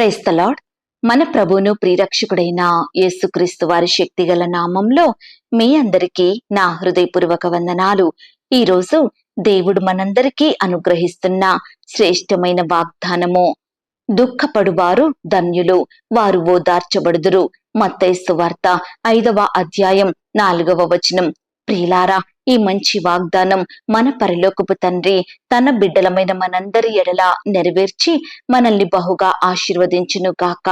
క్రైస్తలాడ్ మన ప్రభువును ప్రియరక్షకుడైన యేసుక్రీస్తు వారి శక్తిగల నామంలో మీ అందరికీ నా హృదయపూర్వక వందనాలు. ఈ రోజు దేవుడు మనందరికీ అనుగ్రహిస్తున్న శ్రేష్టమైన వాగ్దానము. దుఃఖపడువారు ధన్యులు వారు ఓదార్చబడుదురు. మత్తైసు వార్త ఐదవ అధ్యాయం నాలుగవ వచనం. ప్రియులారా ఈ మంచి వాగ్దానం మన పరలోకపు తండ్రి తన బిడ్డలమైన మనందరి ఎడల నెరవేర్చి మనల్ని బహుగా ఆశీర్వదించును గాక.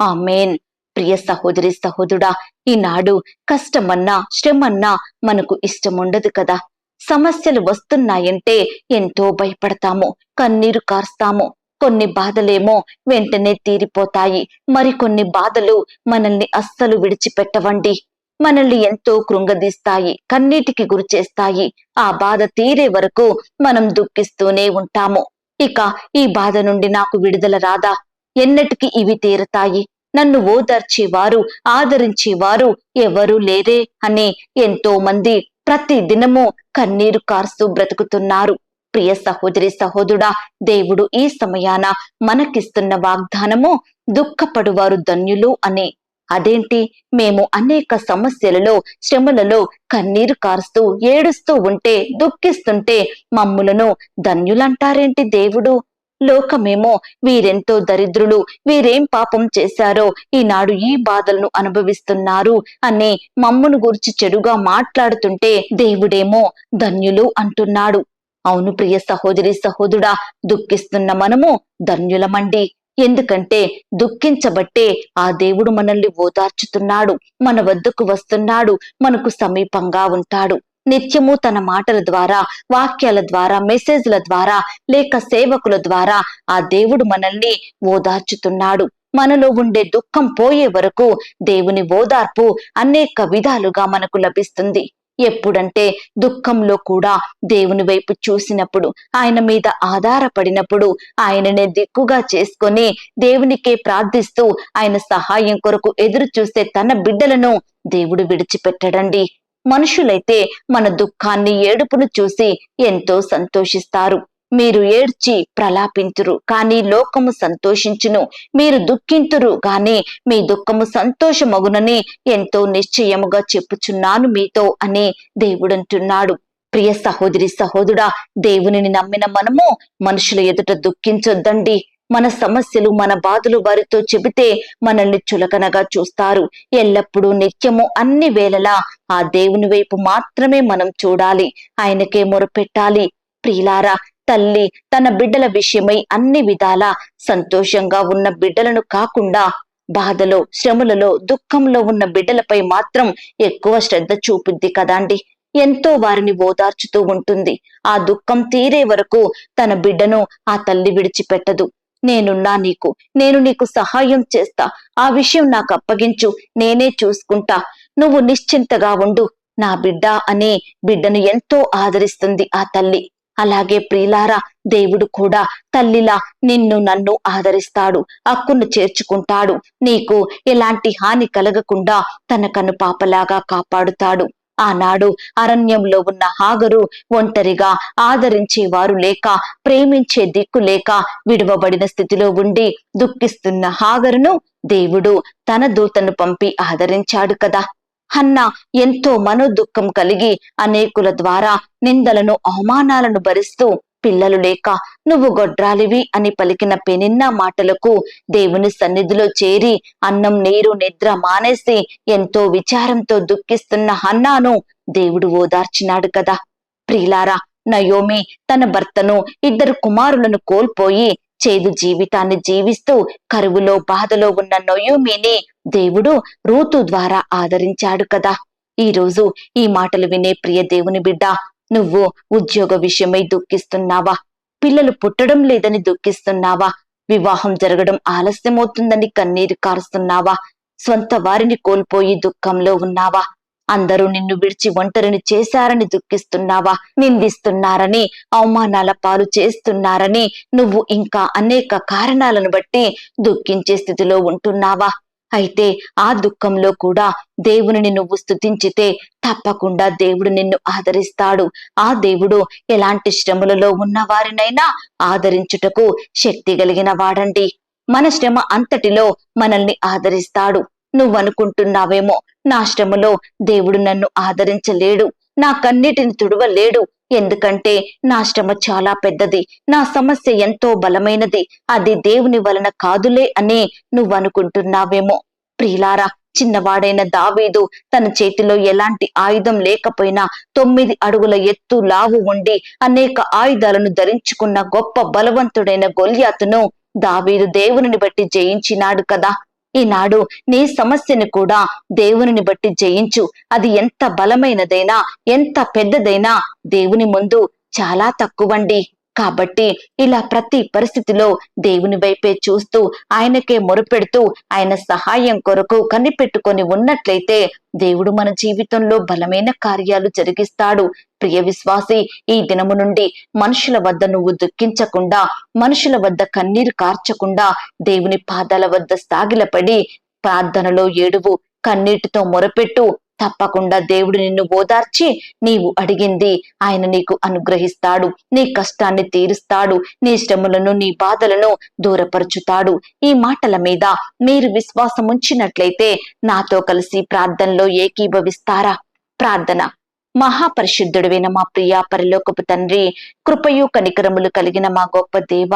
ఆమెన్. ప్రియ సహోదరి సహోదరుడా ఈనాడు కష్టమన్నా శ్రమన్నా మనకు ఇష్టముండదు కదా. సమస్యలు వస్తున్నాయంటే ఎంతో భయపడతాము కన్నీరు కార్స్తాము. కొన్ని బాధలేమో వెంటనే తీరిపోతాయి. మరికొన్ని బాధలు మనల్ని అస్సలు విడిచిపెట్టవండి. మనల్ని ఎంతో కృంగదీస్తాయి కన్నీటికి గురిచేస్తాయి. ఆ బాధ తీరే వరకు మనం దుఃఖిస్తూనే ఉంటాము. ఇక ఈ బాధ నుండి నాకు విడుదల రాదా? ఎన్నటికి ఇవి తీరతాయి? నన్ను ఓదార్చేవారు ఆదరించేవారు ఎవరూ లేరే అని ఎంతో మంది ప్రతి దినము కన్నీరు కార్స్తూ బ్రతుకుతున్నారు. ప్రియ సహోదరి సహోదరుడా దేవుడు ఈ సమయాన మనకిస్తున్న వాగ్దానము దుఃఖపడువారు ధన్యులు అని అదేంటి? మేము అనేక సమస్యలలో శ్రమలలో కన్నీరు కారుస్తూ ఏడుస్తూ ఉంటే దుఃఖిస్తుంటే మమ్ములను ధన్యులంటారేంటి దేవుడు? లోకమేమో వీరెంతో దరిద్రులు వీరేం పాపం చేశారో ఈనాడు ఈ బాధలను అనుభవిస్తున్నారు అని మమ్మును గురించి చెడుగా మాట్లాడుతుంటే దేవుడేమో ధన్యులు అంటున్నాడు. అవును ప్రియ సహోదరి సహోదరుడా దుఃఖిస్తున్న మనము ధన్యులమండి. ఎందుకంటే దుఃఖించబట్టే ఆ దేవుడు మనల్ని ఓదార్చుతున్నాడు మన వద్దకు వస్తున్నాడు మనకు సమీపంగా ఉంటాడు. నిత్యము తన మాటల ద్వారా వాక్యాల ద్వారా మెసేజ్ల ద్వారా లేక సేవకుల ద్వారా ఆ దేవుడు మనల్ని ఓదార్చుతున్నాడు. మనలో ఉండే దుఃఖం పోయే వరకు దేవుని ఓదార్పు అనేక విధాలుగా మనకు లభిస్తుంది. ఎప్పుడంటే దుఃఖంలో కూడా దేవుని వైపు చూసినప్పుడు ఆయన మీద ఆధారపడినప్పుడు ఆయననే దిక్కుగా చేసుకొని దేవునికే ప్రార్థిస్తూ ఆయన సహాయం కొరకు ఎదురు చూస్తే తన బిడ్డలను దేవుడు విడిచిపెట్టడండి. మనుషులైతే మన దుఃఖాన్ని ఏడుపును చూసి ఎంతో సంతోషిస్తారు. మీరు ఏడ్చి ప్రలాపింతురు కానీ లోకము సంతోషించును. మీరు దుఃఖింతురు గాని మీ దుఃఖము సంతోషమగునని ఎంతో నిశ్చయముగా చెప్పుచున్నాను మీతో అని దేవుడంటున్నాడు. ప్రియ సహోదరి సహోదరుడా దేవునిని నమ్మిన మనము మనుషుల ఎదుట దుఃఖించొద్దండి. మన సమస్యలు మన బాధలు వారితో చెబితే మనల్ని చులకనగా చూస్తారు. ఎల్లప్పుడూ నిత్యము అన్ని వేళలా ఆ దేవుని వైపు మాత్రమే మనం చూడాలి. ఆయనకే మొరపెట్టాలి. ప్రియులారా తల్లి తన బిడ్డల విషయమై అన్ని విధాలా సంతోషంగా ఉన్న బిడ్డలను కాకుండా బాధలో శ్రమలలో దుఃఖంలో ఉన్న బిడ్డలపై మాత్రం ఎక్కువ శ్రద్ధ చూపుద్ది కదండి ఎంతో వారిని ఓదార్చుతూ ఉంటుంది. ఆ దుఃఖం తీరే వరకు తన బిడ్డను ఆ తల్లి విడిచిపెట్టదు. నేనున్నా నీకు నేను నీకు సహాయం చేస్తా. ఆ విషయం నాకు అప్పగించు నేనే చూసుకుంటా. నువ్వు నిశ్చింతగా ఉండు. నా బిడ్డ అనే బిడ్డను ఎంతో ఆదరిస్తుంది ఆ తల్లి. అలాగే ప్రియులారా దేవుడు కూడా తల్లిలా నిన్ను నన్ను ఆదరిస్తాడు అక్కును చేర్చుకుంటాడు. నీకు ఎలాంటి హాని కలగకుండా తన కను పాపలాగా కాపాడుతాడు. ఆనాడు అరణ్యంలో ఉన్న హాగరు ఒంటరిగా ఆదరించేవారు లేక ప్రేమించే దిక్కు లేక విడువబడిన స్థితిలో ఉండి దుఃఖిస్తున్న హాగరును దేవుడు తన దూతను పంపి ఆదరించాడు కదా. హన్న ఎంతో మనోదుఖం కలిగి అనేకుల ద్వారా నిందలను అవమానాలను భరిస్తూ పిల్లలు లేక నువ్వు గొడ్రాలివి అని పలికిన పెనిన్న మాటలకు దేవుని సన్నిధిలో చేరి అన్నం నీరు నిద్ర మానేసి ఎంతో విచారంతో దుఃఖిస్తున్న హన్నాను దేవుడు ఓదార్చినాడు కదా. ప్రియులారా నయోమి తన భర్తను ఇద్దరు కుమారులను కోల్పోయి చేదు జీవితాన్ని జీవిస్తూ కరువులో బాధలో ఉన్న నొయోమిని దేవుడు రూతు ద్వారా ఆదరించాడు కదా. ఈ రోజు ఈ మాటలు వినే ప్రియ దేవుని బిడ్డ నువ్వు ఉద్యోగ విషయమై దుఃఖిస్తున్నావా? పిల్లలు పుట్టడం లేదని దుఃఖిస్తున్నావా? వివాహం జరగడం ఆలస్యమవుతుందని కన్నీరు కారుస్తున్నావా? స్వంత వారిని కోల్పోయి దుఃఖంలో ఉన్నావా? అందరూ నిన్ను విడిచి ఒంటరిని చేశారని దుఃఖిస్తున్నావా? నిందిస్తున్నారని అవమానాల పాలు చేస్తున్నారని నువ్వు ఇంకా అనేక కారణాలను బట్టి దుఃఖించే స్థితిలో ఉంటున్నావా? అయితే ఆ దుఃఖంలో కూడా దేవునిని నువ్వు స్తుతించితే తప్పకుండా దేవుడు నిన్ను ఆదరిస్తాడు. ఆ దేవుడు ఎలాంటి శ్రమలలో ఉన్న వారినైనా ఆదరించుటకు శక్తి కలిగిన వాడండి. మన శ్రమ అంతటిలో మనల్ని ఆదరిస్తాడు. నువ్వనుకుంటున్నావేమో నా శ్రమలో దేవుడు నన్ను ఆదరించలేడు. నా కన్నిటిని తుడవలేడు. ఎందుకంటే నా శ్రమ చాలా పెద్దది. నా సమస్య ఎంతో బలమైనది. అది దేవుని వలన కాదులే అని నువ్వనుకుంటున్నావేమో. ప్రియులారా చిన్నవాడైన దావీదు తన చేతిలో ఎలాంటి ఆయుధం లేకపోయినా తొమ్మిది అడుగుల ఎత్తు లావు ఉండి అనేక ఆయుధాలను ధరించుకున్న గొప్ప బలవంతుడైన గొల్యాతును దావీదు దేవునిని బట్టి జయించినాడు కదా. ఈనాడు నీ సమస్యను కూడా దేవునిని బట్టి జయించు. అది ఎంత బలమైనదైనా ఎంత పెద్దదైనా దేవుని ముందు చాలా తక్కువండి. కాబట్టి ఇలా ప్రతి పరిస్థితిలో దేవుని వైపే చూస్తూ ఆయనకే మొరుపెడుతూ ఆయన సహాయం కొరకు కనిపెట్టుకొని ఉన్నట్లయితే దేవుడు మన జీవితంలో బలమైన కార్యాలు జరిగిస్తాడు. ప్రియ విశ్వాసి ఈ దినము నుండి మనుషుల వద్ద నువ్వు దుఃఖించకుండా మనుషుల వద్ద కన్నీరు కార్చకుండా దేవుని పాదాల వద్ద సాగిలపడి ప్రార్థనలో ఏడువు కన్నీటితో మొరపెట్టు తప్పకుండా దేవుడు నిన్ను ఓదార్చి నీవు అడిగింది. ఆయన నీకు అనుగ్రహిస్తాడు. నీ కష్టాన్ని తీరుస్తాడు. నీ శ్రమలను నీ బాధలను దూరపరుచుతాడు. ఈ మాటల మీద మీరు విశ్వాసం ఉంచినట్లయితే నాతో కలిసి ప్రార్థనలో ఏకీభవిస్తారా? ప్రార్థన. మహాపరిశుద్ధుడువైన మా ప్రియా పరిలోకపు తండ్రి కృపయు కనికరములు కలిగిన మా గొప్ప దేవ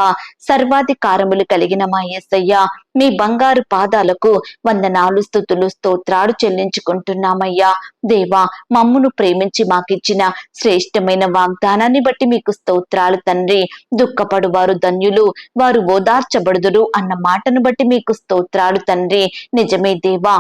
సర్వాధికారములు కలిగిన మా యేసయ్య మీ బంగారు పాదాలకు వందనాలు స్థుతులు స్తోత్రాలు చెల్లించుకుంటున్నామయ్యా. దేవా మమ్మును ప్రేమించి మాకిచ్చిన శ్రేష్టమైన వాగ్దానాన్ని బట్టి మీకు స్తోత్రాలు తండ్రి. దుఃఖపడు వారు ధన్యులు వారు ఓదార్చబడుదురు అన్న మాటను బట్టి మీకు స్తోత్రాలు తండ్రి. నిజమే దేవా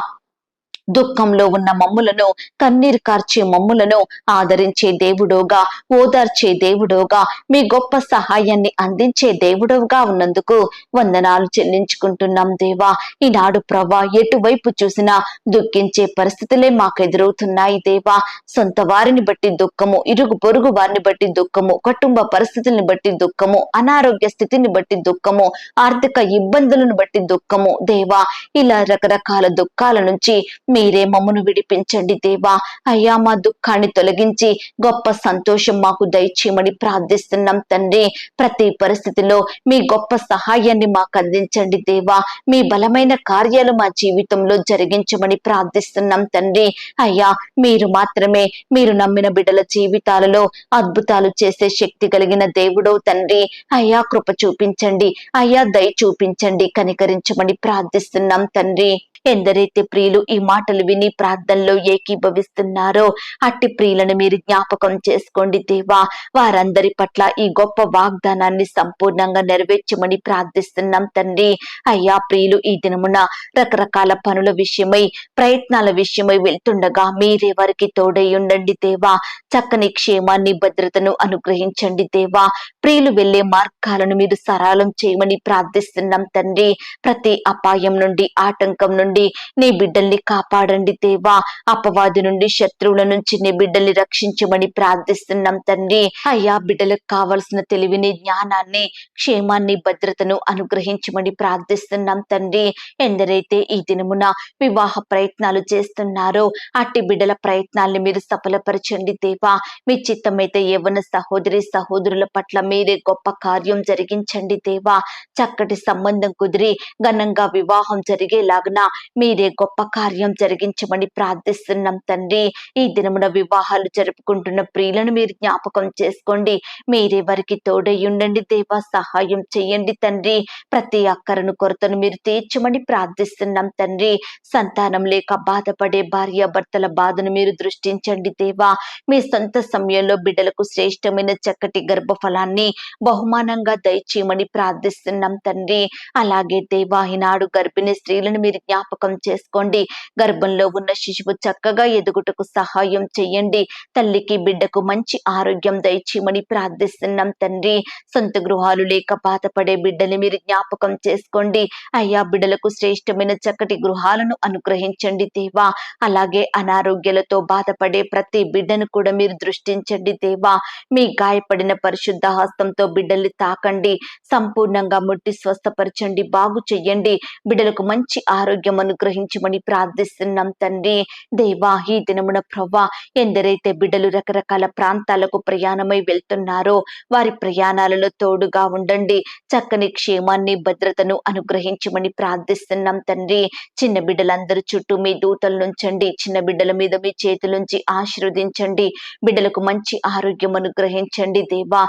దుఃఖంలో ఉన్న మమ్ములను కన్నీరు కార్చే మమ్ములను ఆదరించే దేవుడోగా ఓదార్చే దేవుడోగా మీ గొప్ప సహాయాన్ని అందించే దేవుడోగా ఉన్నందుకు వందనాలు చెల్లించుకుంటున్నాం దేవా. ఈనాడు ప్రభా ఎటువైపు చూసినా దుఃఖించే పరిస్థితులే మాకు ఎదురవుతున్నాయి దేవా. సొంత వారిని బట్టి దుఃఖము ఇరుగు పొరుగు వారిని బట్టి దుఃఖము కుటుంబ పరిస్థితుల్ని బట్టి దుఃఖము అనారోగ్య స్థితిని బట్టి దుఃఖము ఆర్థిక ఇబ్బందులను బట్టి దుఃఖము దేవా. ఇలా రకరకాల దుఃఖాల నుంచి మీరే మమ్మను విడిపించండి దేవా. అయ్యా మా దుఃఖాన్ని తొలగించి గొప్ప సంతోషం మాకు దయచేయమని ప్రార్థిస్తున్నాం తండ్రి. ప్రతి పరిస్థితిలో మీ గొప్ప సహాయాన్ని మాకు అందించండి దేవా. మీ బలమైన కార్యాలు మా జీవితంలో జరిగించమని ప్రార్థిస్తున్నాం తండ్రి. అయ్యా మీరు మాత్రమే మీరు నమ్మిన బిడ్డల జీవితాలలో అద్భుతాలు చేసే శక్తి కలిగిన దేవుడో తండ్రి. అయ్యా కృప చూపించండి. అయ్యా దయ చూపించండి. కనికరించమని ప్రార్థిస్తున్నాం తండ్రి. ఎందరైతే ప్రియులు ఈ మాట మాటలు విని ప్రార్థనలో ఏకీభవిస్తున్నారో అట్టి ప్రియులను మీరు జ్ఞాపకం చేసుకోండి దేవా. వారందరి పట్ల ఈ గొప్ప వాగ్దానాన్ని సంపూర్ణంగా నెరవేర్చమని ప్రార్థిస్తున్నాం తండ్రి. అయ్యా ప్రియులు ఈ దినమున రకరకాల పనుల విషయమై ప్రయత్నాల విషయమై వెళ్తుండగా మీరే వారికి తోడై ఉండండి దేవా. చక్కని క్షేమాన్ని భద్రతను అనుగ్రహించండి దేవా. ప్రియులు వెళ్ళే మార్గాలను మీరు సరళం చేయమని ప్రార్థిస్తున్నాం తండ్రి. ప్రతి అపాయం నుండి ఆటంకం నుండి నీ బిడ్డల్ని కాపాడండి దేవా. అపవాది నుండి శత్రువుల నుంచి నీ బిడ్డల్ని రక్షించమని ప్రార్థిస్తున్నాం తండ్రి. అయ్యా బిడ్డలకు కావలసిన తెలివిని జ్ఞానాన్ని క్షేమాన్ని భద్రతను అనుగ్రహించమని ప్రార్థిస్తున్నాం తండ్రి. ఎందరైతే ఈ దినమున వివాహ ప్రయత్నాలు చేస్తున్నారో అట్టి బిడ్డల ప్రయత్నాల్ని మీరు సఫలపరచండి దేవా. మీ చిత్తమైతే యవన సహోదరి సహోదరుల పట్ల మీ మీరే గొప్ప కార్యం జరిగించండి దేవా. చక్కటి సంబంధం కుదిరి ఘనంగా వివాహం జరిగేలాగున మీరే గొప్ప కార్యం జరిగించమని ప్రార్థిస్తున్నాం తండ్రి. ఈ దినమున వివాహాలు జరుపుకుంటున్న ప్రియులను మీరు జ్ఞాపకం చేసుకోండి. మీరే వారికి తోడై ఉండండి దేవా. సహాయం చెయ్యండి తండ్రి. ప్రతి అక్కరను కొరతను మీరు తీర్చమని ప్రార్థిస్తున్నాం తండ్రి. సంతానం లేక బాధపడే భార్య భర్తల బాధను మీరు దృష్టించండి దేవా. మీ సొంత సమయంలో బిడ్డలకు శ్రేష్టమైన చక్కటి గర్భఫలాన్ని బహుమానంగా దయచేయమని ప్రార్థిస్తున్నాం తండ్రి. అలాగే దేవా ఈనాడు గర్భిణీ స్త్రీలను మీరు జ్ఞాపకం చేసుకోండి. గర్భంలో ఉన్న శిశువు చక్కగా ఎదుగుటకు సహాయం చేయండి. తల్లికి బిడ్డకు మంచి ఆరోగ్యం దయచేయమని ప్రార్థిస్తున్నాం తండ్రి. సొంత గృహాలు లేక బాధపడే బిడ్డని మీరు జ్ఞాపకం చేసుకోండి. అయ్యా బిడ్డలకు శ్రేష్టమైన చక్కటి గృహాలను అనుగ్రహించండి దేవా. అలాగే అనారోగ్యాలతో బాధపడే ప్రతి బిడ్డను కూడా మీరు దృష్టించండి దేవా. మీ గాయపడిన పరిశుద్ధ హస్త హస్తంతో బిడ్డల్ని తాకండి. సంపూర్ణంగా ముట్టి స్వస్థపరచండి. బాగు చెయ్యండి. బిడ్డలకు మంచి ఆరోగ్యం అనుగ్రహించమని ప్రార్థిస్తున్నాం తండ్రి. దేవా ఈ దినమున ప్రవ్వా ఎందరైతే బిడ్డలు రకరకాల ప్రాంతాలకు ప్రయాణమై వెళ్తున్నారో వారి ప్రయాణాలలో తోడుగా ఉండండి. చక్కని క్షేమాన్ని భద్రతను అనుగ్రహించమని ప్రార్థిస్తున్నాం తండ్రి. చిన్న బిడ్డలందరూ చుట్టూ మీ దూతలు నుంచండి. చిన్న బిడ్డల మీద మీ చేతులుంచి ఆశీర్వదించండి. బిడ్డలకు మంచి ఆరోగ్యం అనుగ్రహించండి దేవా.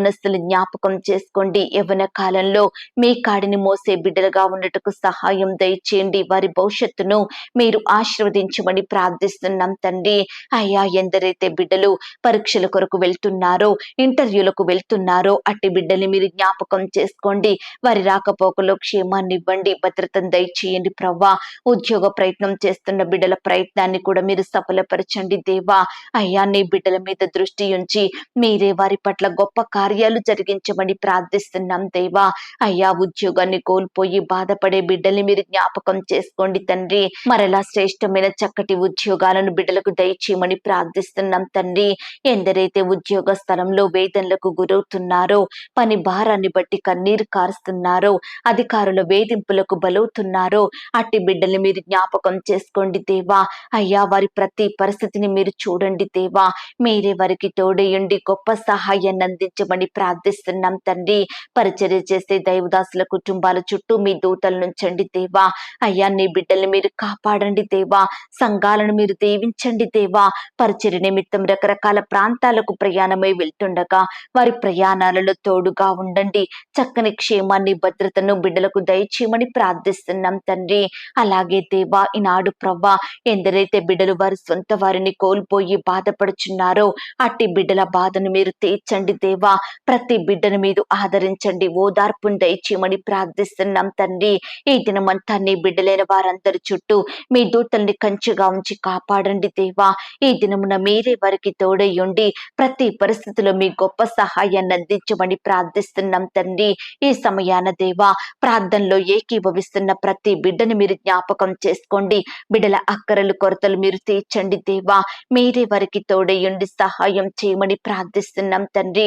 యవనస్తులు జ్ఞాపకం చేసుకోండి. యవన కాలంలో మీ కాడిని మోసే బిడ్డలుగా ఉండటకు సహాయం దయచేయండి. వారి భవిష్యత్తును మీరు ఆశీర్వదించమని ప్రార్థిస్తున్నాం తండ్రి. అయ్యా ఎందరైతే బిడ్డలు పరీక్షల కొరకు వెళ్తున్నారో ఇంటర్వ్యూలకు వెళ్తున్నారో అట్టి బిడ్డల్ని మీరు జ్ఞాపకం చేసుకోండి. వారి రాకపోకలో క్షేమాన్ని ఇవ్వండి. భద్రతను దయచేయండి ప్రవ్వా. ఉద్యోగ ప్రయత్నం చేస్తున్న బిడ్డల ప్రయత్నాన్ని కూడా మీరు సఫలపరచండి దేవా. అయ్యా నీ బిడ్డల మీద దృష్టి ఉంచి మీరే వారి పట్ల గొప్ప కార్యాలు జరిగించమని ప్రార్థిస్తున్నాం దేవా. అయ్యా ఉద్యోగాన్ని కోల్పోయి బాధపడే బిడ్డల్ని మీరు జ్ఞాపకం చేసుకోండి తండ్రి. మరలా శ్రేష్టమైన చక్కటి ఉద్యోగాలను బిడ్డలకు దయచేయమని ప్రార్థిస్తున్నాం తండ్రి. ఎందరైతే ఉద్యోగ స్థలంలో వేదనలకు గురవుతున్నారో పని భారాన్ని బట్టి కన్నీరు కారుస్తున్నారో అధికారుల వేధింపులకు బలవుతున్నారో అట్టి బిడ్డల్ని మీరు జ్ఞాపకం చేసుకోండి దేవా. అయ్యా వారి ప్రతి పరిస్థితిని మీరు చూడండి దేవా. మీరే వారికి తోడేయండి గొప్ప సహాయాన్ని అందించమని ప్రార్థిస్తున్నాం తండ్రి. పరిచర్య చేసే దైవదాసుల కుటుంబాల చుట్టూ మీ దూతలు నుంచండి దేవా. అయ్యా నీ బిడ్డల్ని మీరు కాపాడండి దేవా. సంఘాలను మీరు దీవించండి దేవా. పరిచర్య నిమిత్తం రకరకాల ప్రాంతాలకు ప్రయాణమై వెళ్తుండగా వారి ప్రయాణాలలో తోడుగా ఉండండి. చక్కని క్షేమాన్ని భద్రతను బిడ్డలకు దయచేయమని ప్రార్థిస్తున్నాం తండ్రి. అలాగే దేవా ఈనాడు ప్రవ్వా ఎందరైతే బిడ్డలు వారి సొంత వారిని కోల్పోయి బాధపడుచున్నారో అట్టి బిడ్డల బాధను మీరు తీర్చండి దేవా. ప్రతి బిడ్డను మీరు ఆదరించండి. ఓదార్పును దయచేయమని ప్రార్థిస్తున్నాం తండ్రి. ఈ దినమంతా నీ బిడ్డలైన వారందరి చుట్టూ మీ దూతల్ని కంచుగా ఉంచి కాపాడండి దేవా. ఈ దినమున మీరే వారికి తోడయ్యుండి ప్రతి పరిస్థితిలో మీ గొప్ప సహాయాన్ని అందించమని ప్రార్థిస్తున్నాం తండ్రి. ఈ సమయాన దేవా ప్రార్థనలో ఏకీభవిస్తున్న ప్రతి బిడ్డని మీరు జ్ఞాపకం చేసుకోండి. బిడ్డల అక్కరలు కొరతలు మీరు తీర్చండి దేవా. మీరే వారికి తోడయ్యుండి సహాయం చేయమని ప్రార్థిస్తున్నాం తండ్రి.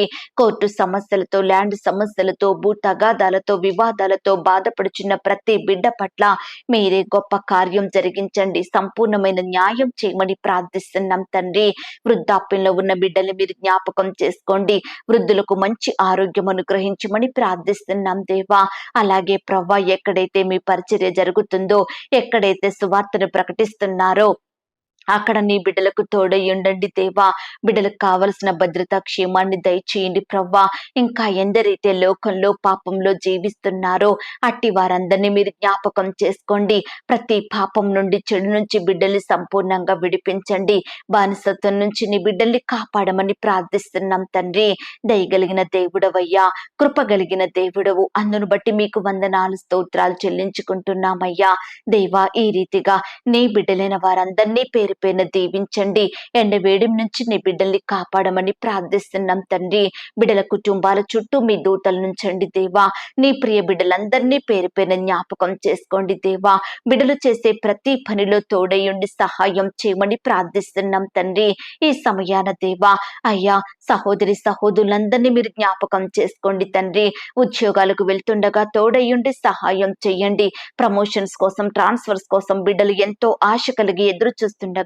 కోర్టు సమస్యలతో ల్యాండ్ సమస్యలతో భూ తగాదాలతో వివాదాలతో బాధపడుచున్న ప్రతి బిడ్డ పట్ల మీరే గొప్ప కార్యం జరిగించండి. సంపూర్ణమైన న్యాయం చేయమని ప్రార్థిస్తున్నాం తండ్రి. వృద్ధాప్యంలో ఉన్న బిడ్డలు మీరు జ్ఞాపకం చేసుకోండి. వృద్ధులకు మంచి ఆరోగ్యం అనుగ్రహించమని ప్రార్థిస్తున్నాం దేవా. అలాగే ప్రవ్వా ఎక్కడైతే మీ పరిచర్య జరుగుతుందో ఎక్కడైతే సువార్తను ప్రకటిస్తున్నారో అక్కడ నీ బిడ్డలకు తోడై ఉండండి దేవా. బిడ్డలకు కావలసిన భద్రత క్షేమాన్ని దయచేయండి ప్రవ్వా. ఇంకా ఎందరైతే లోకంలో పాపంలో జీవిస్తున్నారో అట్టి వారందరినీ మీరు జ్ఞాపకం చేసుకోండి. ప్రతి పాపం నుండి చెడు నుంచి బిడ్డల్ని సంపూర్ణంగా విడిపించండి. బానిసత్వం నుంచి నీ బిడ్డల్ని కాపాడమని ప్రార్థిస్తున్నాం తండ్రి. దయగలిగిన దేవుడవయ్యా కృపగలిగిన దేవుడవు. అందును బట్టి మీకు వందనాలు స్తోత్రాలు చెల్లించుకుంటున్నామయ్యా. దేవా ఈ రీతిగా నీ బిడ్డలైన వారందరినీ పేరు పేరున దీవించండి. ఎండ వేడి నుంచి నీ బిడ్డల్ని కాపాడమని ప్రార్థిస్తున్నాం తండ్రి. బిడ్డల కుటుంబాల చుట్టూ మీ దూతల నుంచండి దేవా. నీ ప్రియ బిడ్డలందరినీ పేరు పైన జ్ఞాపకం చేసుకోండి దేవా. బిడ్డలు చేసే ప్రతి పనిలో తోడయుండి సహాయం చేయమని ప్రార్థిస్తున్నాం తండ్రి. ఈ సమయాన దేవా అయ్యా సహోదరి సహోదరులందరినీ మీరు జ్ఞాపకం చేసుకోండి తండ్రి. ఉద్యోగాలకు వెళ్తుండగా తోడయ్యుండి సహాయం చేయండి. ప్రమోషన్స్ కోసం ట్రాన్స్ఫర్స్ కోసం బిడ్డలు ఎంతో ఆశ కలిగి ఎదురు చూస్తుండగా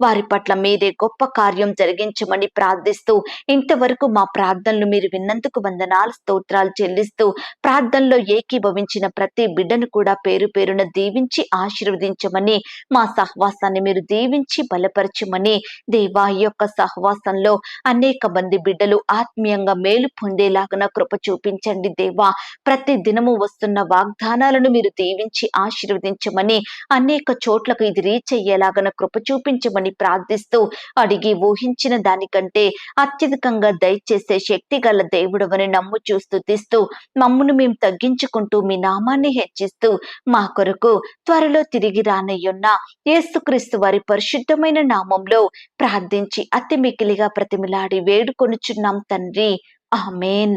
వారి పట్ల మీరే గొప్ప కార్యం జరిగించమని ప్రార్థిస్తూ ఇంతవరకు మా ప్రార్థనలు మీరు విన్నందుకు వందనాలు స్తోత్రాలు చెల్లిస్తూ ప్రార్థనలో ఏకీభవించిన ప్రతి బిడ్డను కూడా పేరు పేరున దీవించి ఆశీర్వదించమని మా సహవాసాన్ని మీరు దీవించి బలపరచమని దేవా ఈ యొక్క సహవాసంలో అనేక మంది బిడ్డలు ఆత్మీయంగా మేలు పొందేలాగన కృప చూపించండి దేవా. ప్రతి దినము వస్తున్న వాగ్దానాలను మీరు దీవించి ఆశీర్వదించమని అనేక చోట్లకు ఇది రీచ్ అయ్యేలాగన కృప చూపించమని ప్రార్థిస్తూ అడిగి ఊహించిన దానికంటే అత్యధికంగా దయచేసే శక్తి గల దేవుడవని నమ్ము చూస్తూ తీస్తూ మమ్మును మేము తగ్గించుకుంటూ మీ నామాన్ని హెచ్చిస్తూ మా కొరకు త్వరలో తిరిగి రానయ్యున్న యేసుక్రీస్తు వారి పరిశుద్ధమైన నామంలో ప్రార్థించి అతి మికిలిగా ప్రతిమిలాడి వేడుకొనుచున్నాం తండ్రి. ఆమెన్.